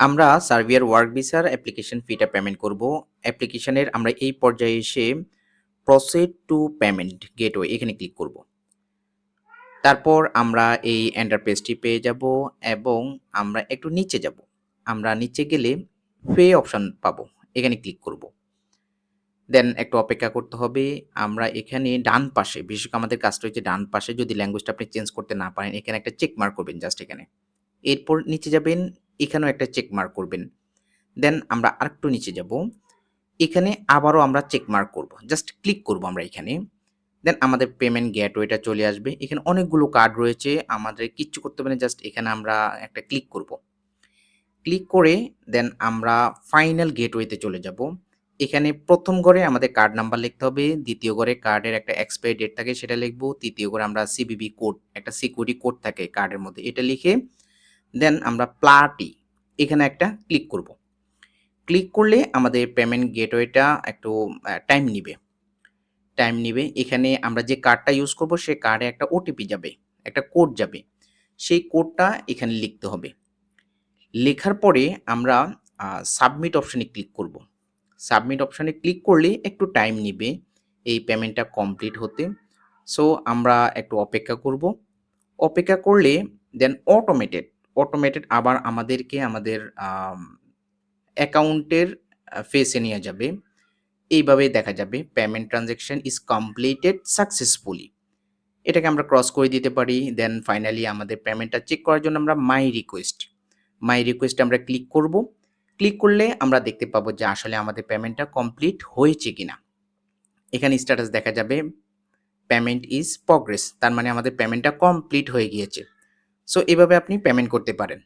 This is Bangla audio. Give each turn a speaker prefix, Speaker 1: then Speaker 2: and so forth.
Speaker 1: আমরা সার্ভিয়ার ওয়ার্ক ভিসার অ্যাপ্লিকেশন ফিটা পেমেন্ট করব। অ্যাপ্লিকেশনের আমরা এই পর্যায়ে এসে প্রসিড টু পেমেন্ট গেটওয়ে এখানে ক্লিক করব। তারপর আমরা এই এন্টারপ্রেসটি পেয়ে যাব এবং আমরা একটু নিচে যাব। আমরা নিচে গেলে পে অপশন পাবো। এখানে ক্লিক করব। দেন একটু অপেক্ষা করতে হবে। আমরা এখানে ডান পাশে, বিশেষ করে আমাদের কাজটা হচ্ছে ডান পাশে, যদি ল্যাঙ্গুয়েজটা আপনি চেঞ্জ করতে না পারেন, এখানে একটা চেক মার্ক করবেন জাস্ট এখানে। এরপর নিচে যাবেন এখানেও একটা চেক মার্ক করবেন। দেন আমরা আরেকটু নিচে যাব। এখানে আবারও আমরা চেক মার্ক করব। জাস্ট ক্লিক করব আমরা এখানে। দেন আমাদের পেমেন্ট গেটওয়েটা চলে আসবে। এখানে অনেকগুলো কার্ড রয়েছে। আমাদের কিচ্ছু করতে হবে না জাস্ট এখানে আমরা একটা ক্লিক করব। ক্লিক করে দেন আমরা ফাইনাল গেটওয়েতে চলে যাব। এখানে প্রথম ঘরে আমাদের কার্ড নাম্বার লিখতে হবে। দ্বিতীয় ঘরে কার্ডের একটা এক্সপায়ারি ডেট থাকে, সেটা লিখব। তৃতীয় ঘরে আমরা সিবিবি কোড একটা সিকিউরিটি কোড থাকে কার্ডের মধ্যে এটা লিখে দেন আমরা প্লাটি এখানে একটা ক্লিক করব। ক্লিক করলে আমাদের পেমেন্ট গেটওয়েটা একটু টাইম নিবে। টাইম নিবে। এখানে আমরা যে কার্ডটা ইউজ করব সে কার্ডে একটা ওটিপি যাবে, একটা কোড যাবে। সেই কোডটা এখানে লিখতে হবে। লেখার পরে আমরা সাবমিট অপশানে ক্লিক করব। সাবমিট অপশানে ক্লিক করলে একটু টাইম নিবে এই পেমেন্টটা কমপ্লিট হতে। সো আমরা একটু অপেক্ষা করব। অপেক্ষা করলে দেন অটোমেটেড, অটোমেটেড আবার আমাদেরকে আমাদের অ্যাকাউন্টের ফেসে নিয়ে যাবে। এইভাবে দেখা যাবে payment transaction is completed successfully. এটাকে আমরা ক্রস করে দিতে পারি। দেন ফাইনালি আমাদের পেমেন্টটা চেক করার জন্য আমরা মাই রিকোয়েস্ট, মাই রিকোয়েস্টে আমরা ক্লিক করব। ক্লিক করলে আমরা দেখতে পাবো যে আসলে আমাদের পেমেন্টটা কমপ্লিট হয়েছে কিনা। এখানে স্ট্যাটাস দেখা যাবে পেমেন্ট ইজ প্রগ্রেস তার মানে আমাদের পেমেন্টটা কমপ্লিট হয়ে গিয়েছে। সো এভাবে আপনি পেমেন্ট করতে পারেন।